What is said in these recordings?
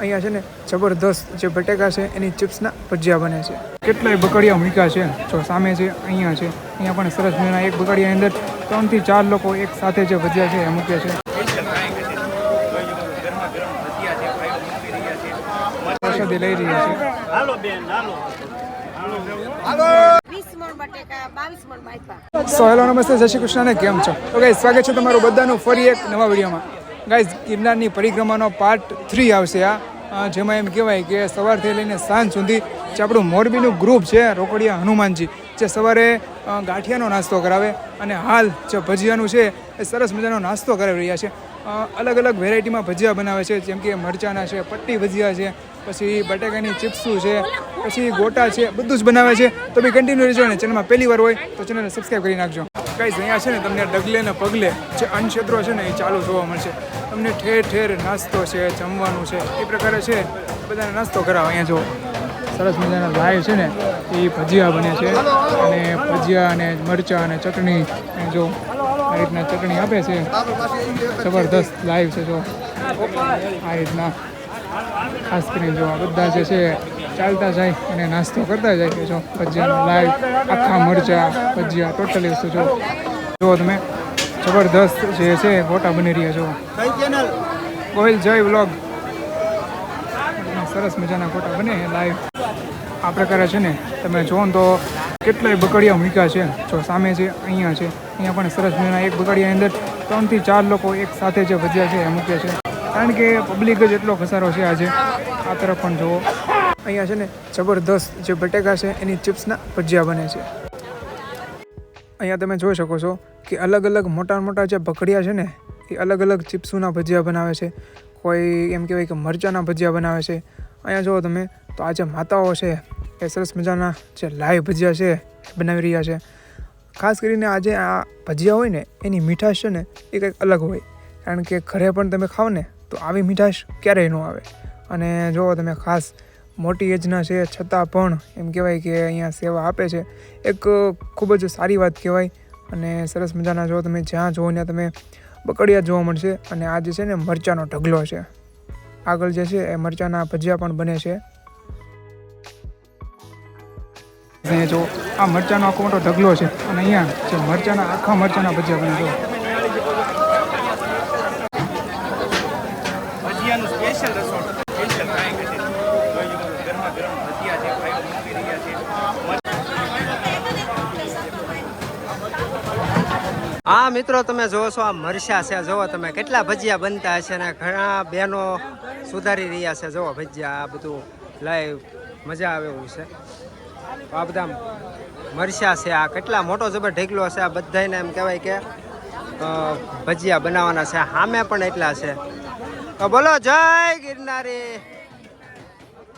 અહીંયા છે ને જબરદસ્ત જે બટેકા છે એની ચિપ્સના ભજીયા બને છે. કેટલાય બકડિયા મૂક્યા છે જો સામે છે અહીંયા છે. અહીંયા પણ સરસ મજાના એક બકડિયાની અંદર ત્રણથી ચાર લોકો એક સાથે જે ભજીયા છે એ મૂકે છે. પ્રસાદી લઈ રહ્યા છે. સો હેલો નમસ્તે જય શ્રી કૃષ્ણ કેમ છો? તો ગાઈઝ સ્વાગત છે તમારું બધાનું ફરી એક નવા વિડીયોમાં. ગાઈઝ ગિરનારની પરિક્રમાનો પાર્ટ થ્રી આવશે આ. જેમાં એમ કહેવાય કે સવારથી લઈને સાંજ સુધી જે આપણું મોરબીનું ગ્રુપ છે, રોકડિયા હનુમાનજી, જે સવારે ગાંઠિયાનો નાસ્તો કરાવે અને હાલ જે ભજીયાનું છે, એ સરસ મજાનો નાસ્તો કરાવી રહ્યા છે. અલગ અલગ વેરાયટીમાં ભજીયા બનાવે છે, જેમ કે મરચાના છે, પટ્ટી ભજીયા છે, પછી બટાકાની ચિપ્સું છે, પછી ગોટા છે, બધું જ બનાવે છે. તો બી કન્ટિન્યુ રહેજો ને ચેનલમાં પહેલી વાર હોય તો ચેનલને સબસ્ક્રાઈબ કરી નાખજો. ગાઈઝ અહીંયા છે ને તમને ડગલે ને પગલે જે અન્નક્ષેત્રો છે ને એ ચાલુ જોવા મળશે. તમને ઠેર ઠેર નાસ્તો છે, જમવાનું છે, એ પ્રકારે છે. બધાને નાસ્તો કરાવો અહીંયા જો સરસ મજાના લાઈવ છે ને, એ ભજીયા બને છે. અને ભજીયા અને મરચાં અને ચટણી જો આ રીતના ચટણી આપે છે. જબરદસ્ત લાઈવ છે જો. આ રીતના. ખાસ કરીને જો આ બધા જે છે ચાલતા જાય અને નાસ્તો કરતા જાય કે જો ભજીયાનો લાઈવ આખા મરચા ભજીયા ટોટલી વસ્તુ જો. જો તમે જબરદસ્ત જે છે ફોટા બની રહ્યા છો. ગોહિલ જય વ્લોગ. સરસ મજાના ફોટા બને લાઈવ આ પ્રકારે છે ને તમે જુઓ તો કેટલાય બકડિયા મૂક્યા છે. જો સામે છે અહીંયા છે. અહીંયા પણ સરસ મજાના એક બકડિયાની અંદર ત્રણથી ચાર લોકો એક સાથે જે ભજીયા છે એ મૂકે છે. કારણ કે પબ્લિક જ એટલો ઘસારો છે આજે. આ તરફ પણ જુઓ. અહીંયા છે ને જબરદસ્ત જે બટેકા છે એની ચિપ્સના ભજીયા બને છે. અહીંયા તમે જોઈ શકો છો કે અલગ અલગ મોટા મોટા જે બકડિયા છે ને, એ અલગ અલગ ચિપ્સોના ભજીયા બનાવે છે. કોઈ એમ કહેવાય કે મરચાંના ભજીયા બનાવે છે. અહીંયા જુઓ તમે તો આ જે માતાઓ છે, એ સરસ મજાના જે લાઈવ ભજીયા છે બનાવી રહ્યા છે. ખાસ કરીને આજે આ ભજીયા હોય ને, એની મીઠાશ છે ને, એ કંઈક અલગ હોય. કારણ કે ઘરે પણ તમે ખાઓ ને તો આવી મીઠાશ ક્યારેય ન આવે. અને જુઓ તમે ખાસ મોટી એજના છે, છતાં પણ એમ કહેવાય કે અહીંયા સેવા આપે છે, એક ખૂબ જ સારી વાત કહેવાય. અને સરસ મજાના જો તમે જ્યાં જુઓ ત્યાં તમે બકડિયા જોવા મળશે. અને આ જે છે ને મરચાંનો ઢગલો છે. આગળ જે છે એ મરચાંના ભજીયા પણ બને છે. જો આ મરચાંનો આખો મોટો ઢગલો છે. અને અહીંયા જે મરચાંના આખા મરચાંના ભજીયા બને જો ભજીયાનું સ્પેશિયલ રસોડું સ્પેશિયલ શકો છો, ગરમા ગરમ ભજીયા છે ભાઈઓ મૂકી રહ્યા છે. હા મિત્રો તમે જોવો છો આ મરસા છે. જોવો તમે કેટલા ભજીયા બનતા હશે ને ઘણા બહેનો સુધારી રહ્યા છે. જોવો ભજીયા આ બધું લાઈવ મજા આવે એવું છે. આ બધા મરસા છે આ કેટલા મોટો જબર ઢેકલો છે આ બધાને એમ કહેવાય કે ભજીયા બનાવવાના છે. સામે પણ એટલા છે. તો બોલો જય ગિરનારી.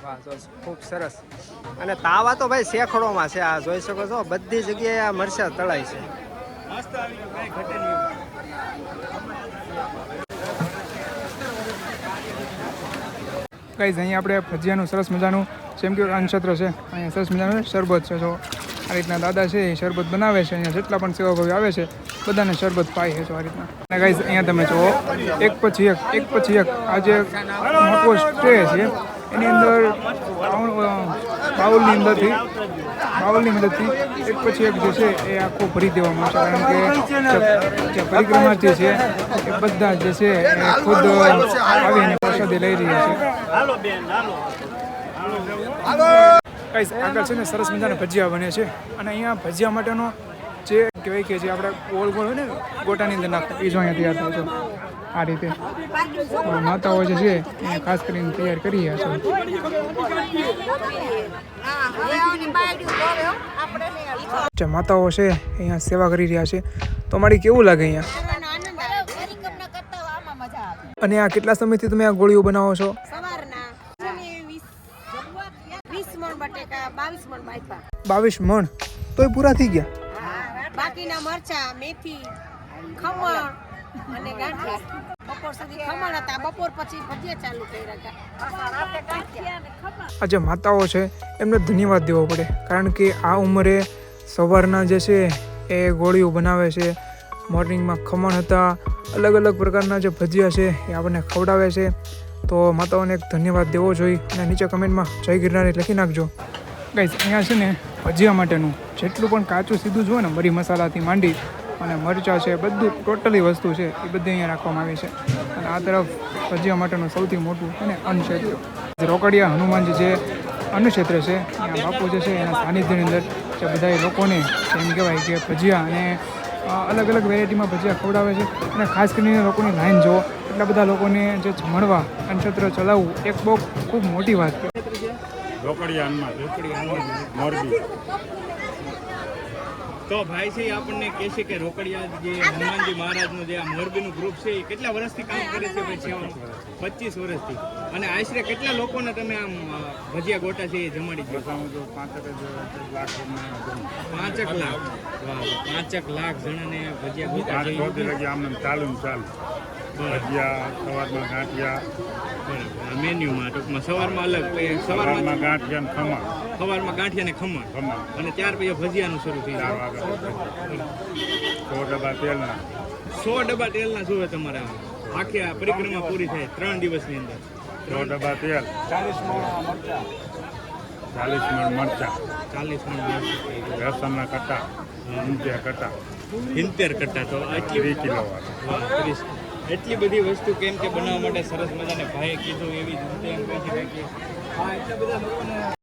વાહ જો ખૂબ સરસ. અને તાવા તો ભાઈ શેખડોમાં છે. આ જોઈ શકો છો બધી જગ્યાએ આ મરસા તળાય છે. કઈ અહીંયા આપણે ભજીયાનું સરસ મજાનું જેમ કે અન્નક્ષેત્ર છે અહીંયા સરસ મજાનું શરબત છે. જો આ રીતના દાદા છે એ શરબત બનાવે છે અહીંયા જેટલા પણ સેવાભાવી આવે છે બધાને શરબત પાય છે આ રીતના. અને ગાઈઝ અહીંયા તમે જુઓ એક પછી એક એક પછી એક આ જે મોટો સ્ટ્રે છે. એની અંદર બાઉલની અંદરથી બાઉલની મદદથી એક પછી એક જે છે એ આખું ભરી દેવામાં આવશે. કારણ કે જે- જે પરિક્રમા જે છે એ બધા જે છે એ ખુદ આવીને પ્રસાદી લઈ રહ્યા છે. ગાઈસ આગળ છે ને સરસ મજાના ભજીયા બને છે. અને અહીંયા ભજીયા માટેનો જે કહેવાય કે જે આપણે ગોળ ગોળ હોય ને ગોટાની અંદર નાખતા એ જો અહીંયા તૈયાર થાય છે. આ રીતે. તો માતાઓ જે છે એ ખાસ કરીને તૈયાર કરી રહ્યા છે. જે માતાઓ છે અહીંયા સેવા કરી રહ્યા છે. તો મારી કેવું લાગે અહીંયા? આનંદ આવે. પરિક્રમા કરતા હોય આમાં મજા આવે. અને આ કેટલા સમયથી તમે આ ગોળીઓ બનાવો છો સવારના છે ને વીસ વીસ મણ બટેકા બાવીસ મણ બાયપા બાવીસ મણ? તોય પૂરા થઈ ગયા? બાકીના મરચા મેથી ખમણ અને ગાંઠિયા. બપોર સુધી ખમણ હતા બપોર પછી ભજીયા ચાલુ કર્યા હતા. આ જે માતાઓ છે એમને ધન્યવાદ દેવો પડે. કારણ કે આ ઉંમરે સવારના જે છે એ ગોળીઓ બનાવે છે મોર્નિંગમાં ખમણ હતા અલગ અલગ પ્રકારના જે ભજીયા છે એ આપણને ખવડાવે છે. તો માતાઓને એક ધન્યવાદ દેવો જોઈએ અને નીચે કમેન્ટમાં જય ગિરનારી લખી નાખજો. ગાઈઝ અહીંયા છે ને ભજીયા માટેનું જેટલું પણ કાચું સીધું જુઓ ને મરી મસાલાથી માંડી અને મરચાં છે, બધું ટોટલી વસ્તુ છે, એ બધી અહીંયા રાખવામાં આવી છે. અને આ તરફ ભજીયા માટેનું સૌથી મોટું અને અન્નક્ષેત્ર. રોકડિયા હનુમાનજી જે અન્નક્ષેત્ર છે ત્યાં બાપુ જે છે, એના સાનિધ્યની અંદર જે બધા લોકોને એમ કહેવાય કે ભજીયા અને અલગ અલગ વેરાયટીમાં ભજીયા ખવડાવે છે. અને ખાસ કરીને લોકોની લાઈન જુઓ એટલા બધા લોકોને જે જમણવા અન્નક્ષેત્ર ચલાવવું એક બહુ ખૂબ મોટી વાત મોરબી. તો ભાઈ છે આપણને કહે છે કે રોકડિયા જે હનુમાનજી મહારાજનું જે આ મોરબીનું ગ્રુપ છે એ કેટલા વર્ષથી કામ કરે છે ભાઈ સેવાનું પચીસ વર્ષથી. અને આશરે કેટલા લોકોને તમે આમ ભજીયા ગોટા છે એ જમાડી છે? બતાવું તો પાંચ લાખ પાંચક લાખ? પાંચક લાખ જણાને ભજીયા ગોટા છે. છ ચાલુ ને ચાલુ. ભજીયા સવારમાં ગાંઠિયા મેન્યુમાં ટૂંકમાં સવારમાં અલગ સવારમાં ગાંઠિયા ને ખમણ. સવારમાં ગાંઠિયા ને ખમણ. ખમણ. અને ત્યાર પછી ભજીયાનું શરૂ થઈ ચાર વાગે સો ડબ્બા તેલના. સો ડબ્બા તેલના જોવે તમારે. આખી આ પરિક્રમા પૂરી થાય ત્રણ દિવસની અંદર. સો ડબ્બા તેલ. ચાલીસ મણ મરચા. ચાલીસ મણ લસણના કટ્ટા ઊંચા કટ્ટા સિત્તેર કટ્ટા તો આટલી કિલો ત્રીસ. એટલી બધી વસ્તુ કેમ કે બનાવવા માટે સરસ મજાને ભાઈએ કીધું એવી જ રીતે એમ કહી શકાય કે આ એટલા બધા